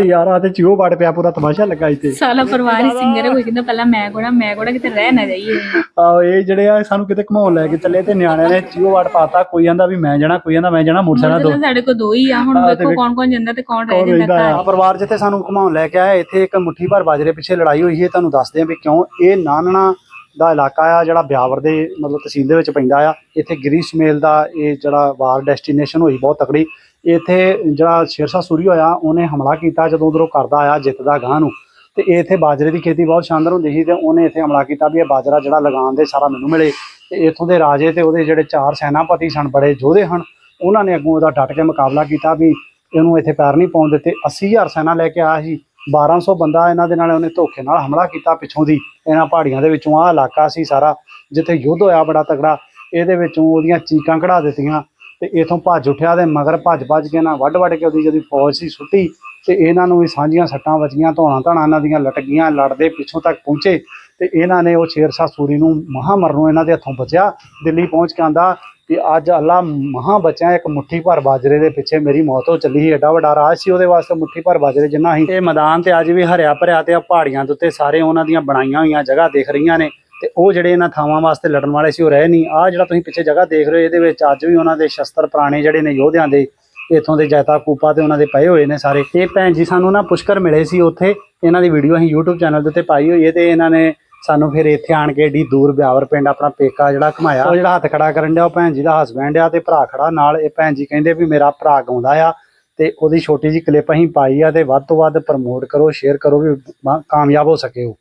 ਯਾਰ ਆ ਤੇ ਚਿਓ ਵੜ ਪਿਆ ਪੂਰਾ ਤਮਾਸ਼ਾ ਲੱਗਾ ਇੱਥੇ। ਸਾਲਾ ਪਰਿਵਾਰ ਹੀ ਸਿੰਗਰ ਹੈ ਕੋਈ ਕਹਿੰਦਾ ਪਹਿਲਾਂ ਮੈਂ ਕੋਣਾ ਮੈਂ ਕੋਣਾ ਕਿਤੇ ਰਹਿ ਨਾ ਜਾਈਏ। ਆਹੋ ਇਹ ਜਿਹੜੇ ਆ ਸਾਨੂੰ ਕਿਤੇ ਘਮਾਉਣ ਲੈ ਕੇ ਚੱਲੇ ਤੇ ਨਿਆਣਿਆਂ ਨੇ ਚਿਓ ਵੜ ਪਾਤਾ ਕੋਈ ਆਂਦਾ ਵੀ ਮੈਂ ਜਾਣਾ ਕੋਈ ਆਂਦਾ ਮੈਂ ਜਾਣਾ ਮੋਟਰਸਾਈਕਲ ਦੋ। ਸਾਡੇ ਕੋਲ ਦੋ ਹੀ ਆ ਹੁਣ ਵੇਖੋ ਕੌਣ ਕੌਣ ਜਾਂਦਾ ਤੇ ਕੌਣ ਰਹਿ ਜਾਂਦਾ ਆ। ਪਰਿਵਾਰ ਜਿੱਥੇ ਸਾਨੂੰ ਘਮਾਉਣ ਲੈ ਕੇ ਆਇਆ ਇੱਥੇ ਇੱਕ ਮੁੱਠੀ ਭਰ ਬਾਜਰੇ ਪਿੱਛੇ ਲੜਾਈ ਹੋਈ ਹੈ ਤੁਹਾਨੂੰ ਦੱਸਦੇ ਆ ਵੀ ਕਿਉਂ ਇਹ ਨਾਨਣਾ ਦਾ ਇਲਾਕਾ ਆ, ਜਿਹੜਾ ਬਿਆਵਰ ਦੇ ਮਤਲਬ ਤਹਿਸੀਲ ਦੇ ਵਿੱਚ ਪੈਂਦਾ ਆ। ਇੱਥੇ ਗਿਰੀਸ਼ ਮੇਲ ਦਾ ਇਹ ਜਿਹੜਾ ਵਾਰ ਡੈਸਟੀਨੇਸ਼ਨ ਹੋਈ, ਬਹੁਤ ਤਕੜੀ। ਇੱਥੇ ਜਿਹੜਾ ਸ਼ੇਰਸ਼ਾਹ ਸੂਰੀ ਹੋਇਆ, ਉਹਨੇ ਹਮਲਾ ਕੀਤਾ ਜਦੋਂ ਉਧਰੋਂ ਕਰਦਾ ਆਇਆ ਜਿੱਤਦਾ ਗਾਂ ਨੂੰ। ਤੇ ਇੱਥੇ ਬਾਜਰੇ ਦੀ ਖੇਤੀ ਬਹੁਤ ਸ਼ਾਨਦਾਰ ਹੁੰਦੀ ਸੀ ਤੇ ਉਹਨੇ ਇੱਥੇ ਹਮਲਾ ਕੀਤਾ ਵੀ ਇਹ ਬਾਜਰਾ ਜਿਹੜਾ ਲਗਾਉਣ ਦੇ ਸਾਰਾ ਮੈਨੂੰ ਮਿਲੇ। ਤੇ ਇੱਥੋਂ ਦੇ ਰਾਜੇ ਤੇ ਉਹਦੇ ਜਿਹੜੇ ਚਾਰ ਸੈਨਾਪਤੀ ਸਨ, ਬੜੇ ਯੋਧੇ ਹਨ, ਉਹਨਾਂ ਨੇ ਅੱਗੋਂ ਉਹਦਾ ਡਟ ਕੇ ਮੁਕਾਬਲਾ ਕੀਤਾ ਵੀ ਇਹਨੂੰ ਇੱਥੇ ਪੈਰ ਨਹੀਂ ਪਾਉਣ ਦਿੱਤੇ। 80000 ਸੈਨਾ ਲੈ ਕੇ ਆਇਆ ਸੀ। 1200 ਬੰਦਾ ਇਹਨਾਂ ਦੇ ਨਾਲ ਉਹਨੇ ਧੋਖੇ ਨਾਲ ਹਮਲਾ ਕੀਤਾ ਪਿੱਛੋਂ ਦੀ। ਇਹਨਾਂ ਪਹਾੜੀਆਂ ਦੇ ਵਿੱਚੋਂ ਆਹ ਇਲਾਕਾ ਸੀ ਸਾਰਾ, ਜਿੱਥੇ ਯੁੱਧ ਹੋਇਆ ਬੜਾ ਤਗੜਾ ਇਹਦੇ ਵਿੱਚੋਂ ਉਹਦੀਆਂ ਚੀਕਾਂ ਕਢਾ ਦਿੱਤੀਆਂ ਤੇ ਇਥੋਂ ਭੱਜ ਉੱਠਿਆ ਤੇ ਮਗਰ ਭੱਜ ਭੱਜ ਕੇ ਨਾ ਵੱਢ ਵੱਢ ਕੇ ਉਹਦੀ ਜਿਹੜੀ ਫੌਜ ਸੀ ਸੁੱਟੀ ਤੇ ਇਹਨਾਂ ਨੂੰ ਵੀ ਸਾਂਝੀਆਂ ਸੱਟਾਂ ਵੱਜੀਆਂ, ਧੌਣਾ ਧਾਣਾ ਇਹਨਾਂ ਦੀਆਂ ਲਟਕੀਆਂ, ਲੜਦੇ ਪਿੱਛੋਂ ਤੱਕ ਪਹੁੰਚੇ ਤੇ ਇਹਨਾਂ ਨੇ ਉਹ ਸ਼ੇਰ ਸ਼ਾਹ ਸੂਰੀ ਨੂੰ ਮਹਾ ਨੂੰ ਇਹਨਾਂ ਦੇ ਹੱਥੋਂ ਬਚਿਆ, ਦਿੱਲੀ ਪਹੁੰਚ ਕੇ ਆਂਦਾ ਕਿ ਅੱਜ ਅੱਲਾ ਮਹਾ ਬਚਿਆ ਇੱਕ ਮੁੱਠੀ ਭਰ ਬਾਜਰੇ ਦੇ ਪਿੱਛੇ ਮੇਰੀ ਮੌਤ ਹੋ ਚੱਲੀ ਸੀ। ਏਡਾ ਵੱਡਾ ਰਾਜ ਸੀ ਉਹਦੇ ਵਾਸਤੇ ਮੁੱਠੀ ਭਰ ਬਾਜਰੇ ਜਿੰਨਾ ਹੀ ਇਹ ਮੈਦਾਨ ਤੇ ਅੱਜ ਵੀ ਹਰਿਆ ਭਰਿਆ ਤੇ ਆ ਪਹਾੜੀਆਂ ਦੇ ਉੱਤੇ ਸਾਰੇ ਉਹਨਾਂ ਦੀਆਂ ਬਣਾਈਆਂ ਹੋਈਆਂ ਜਗ੍ਹਾ ਦਿਖ ਰਹੀਆਂ ਨੇ ਤੇ ਉਹ ਜਿਹੜੇ ਇਹਨਾਂ ਥਾਵਾਂ ਵਾਸਤੇ ਲੜਨ ਵਾਲੇ ਸੀ ਉਹ ਰਹੇ ਨਹੀਂ। ਆ ਜਿਹੜਾ ਤੁਸੀਂ ਪਿੱਛੇ ਜਗ੍ਹਾ ਦੇਖ ਰਹੇ ਹੋ, ਇਹਦੇ ਵਿੱਚ ਅੱਜ ਵੀ ਉਹਨਾਂ ਦੇ ਸ਼ਸਤਰ ਪੁਰਾਣੇ ਜਿਹੜੇ ਨੇ ਯੋਧਿਆਂ ਦੇ ਇੱਥੋਂ ਦੇ ਜੈਤਾ ਕੂਪਾ ਤੇ ਉਹਨਾਂ ਦੇ ਪਏ ਹੋਏ ਨੇ ਸਾਰੇ। ਇਹ ਭੈਣ ਜੀ ਸਾਨੂੰ ਨਾ ਪੁਸ਼ਕਰ ਮਿਲੇ ਸੀ ਉੱਥੇ। ਇਹਨਾਂ ਦੀ ਵੀਡੀਓ ਅਸੀਂ YouTube ਚੈਨਲ ਦੇ ਉੱਤੇ ਪਾਈ ਹੋਈ ਹੈ ਤੇ ਇਹਨਾਂ ਨੇ ਸਾਨੂੰ ਫਿਰ ਇੱਥੇ ਆਣ ਕੇ ਏਡੀ ਦੂਰ ਬਿਆਵਰ ਪਿੰਡ ਆਪਣਾ ਪੇਕਾ ਜਿਹੜਾ ਘਮਾਇਆ। ਉਹ ਜਿਹੜਾ ਹੱਥ ਖੜਾ ਕਰਨ ਡਿਆ ਉਹ ਭੈਣ ਜੀ ਦਾ ਹਸਬੰਡ ਆ ਤੇ ਭਰਾ ਖੜਾ ਨਾਲ। ਇਹ ਭੈਣ ਜੀ ਕਹਿੰਦੇ ਵੀ ਮੇਰਾ ਭਰਾ ਗਾਉਂਦਾ ਆ ਤੇ ਉਹਦੀ ਛੋਟੀ ਜੀ ਕਲਿੱਪ ਅਸੀਂ ਪਾਈ ਆ ਤੇ ਵੱਧ ਤੋਂ ਵੱਧ ਪ੍ਰਮੋਟ ਕਰੋ ਸ਼ੇਅਰ ਕਰੋ ਵੀ ਕਾਮਯਾਬ ਹੋ ਸਕੇ ਉਹ।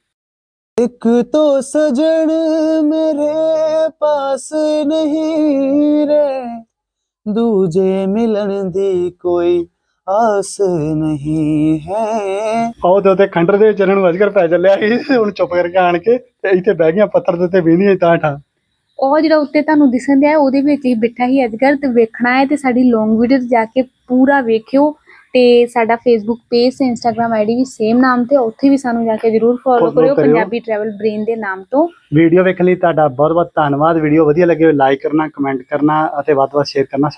ਇੱਕ ਤੋ ਸਜਣ ਮੇਰੇ ਪਾਸ ਨਹੀਂ ਰੇ ਦੂਜੇ ਮਿਲਣ ਦੀ ਕੋਈ ਆਸ ਨਹੀਂ ਹੈ। ਆਓ ਤੇ ਉਤੇ ਖੰਡਰ ਦੇ ਚਰਨ ਨੂੰ ਅਜਕਰ ਪੈ ਚੱਲਿਆ ਸੀ ਹੁਣ ਚੁੱਪ ਕਰਕੇ ਆਣ ਕੇ ਤੇ ਇੱਥੇ ਬਹਿ ਗਈਆਂ ਪੱਥਰ ਦੇ ਉੱਤੇ ਵੇਂਦੀਆਂ ਤਾਂ ਠਾਂ ਉਹ ਜਿਹੜਾ ਉੱਤੇ ਤੁਹਾਨੂੰ ਦਿਸਣ ਦਿਆ ਉਹਦੇ ਵਿੱਚ ਹੀ ਬਿਠਾ ਹੀ ਅਜਗਰ ਤੇ ਵੇਖਣਾ ਹੈ ਤੇ ਸਾਡੀ ਲੌਂਗ ਵੀਡੀਓ ਜਾ ਕੇ ਪੂਰਾ ਵੇਖਿਓ। ਤੇ ਸਾਡਾ ਫੇਸਬੁੱਕ ਪੇਜ ਤੇ ਇੰਸਟਾਗ੍ਰam ਆਈਡੀ ਵੀ ਸੇਮ ਨਾਮ ਤੇ ਉੱਥੇ ਵੀ ਸਾਨੂੰ ਜਾ ਕੇ ਜਰੂਰ ਫੋਲੋ ਕਰਿਓ ਪੰਜਾਬੀ ਟਰੈਵਲ ਬ੍ਰੇਨ ਦੇ ਨਾਮ ਤੋਂ। ਵੀਡੀਓ ਵੇਖਣ ਲਈ ਤੁਹਾਡਾ ਬਹੁਤ ਬਹੁਤ ਧੰਨਵਾਦ। ਵੀਡੀਓ ਵਧੀਆ ਲੱਗੇ ਹੋਏ ਲਾਈਕ ਕਰਨਾ ਕਮੈਂਟ ਕਰਨਾ ਅਤੇ ਵੱਧ ਵੱਧ ਸ਼ੇਅਰ ਕਰਨਾ।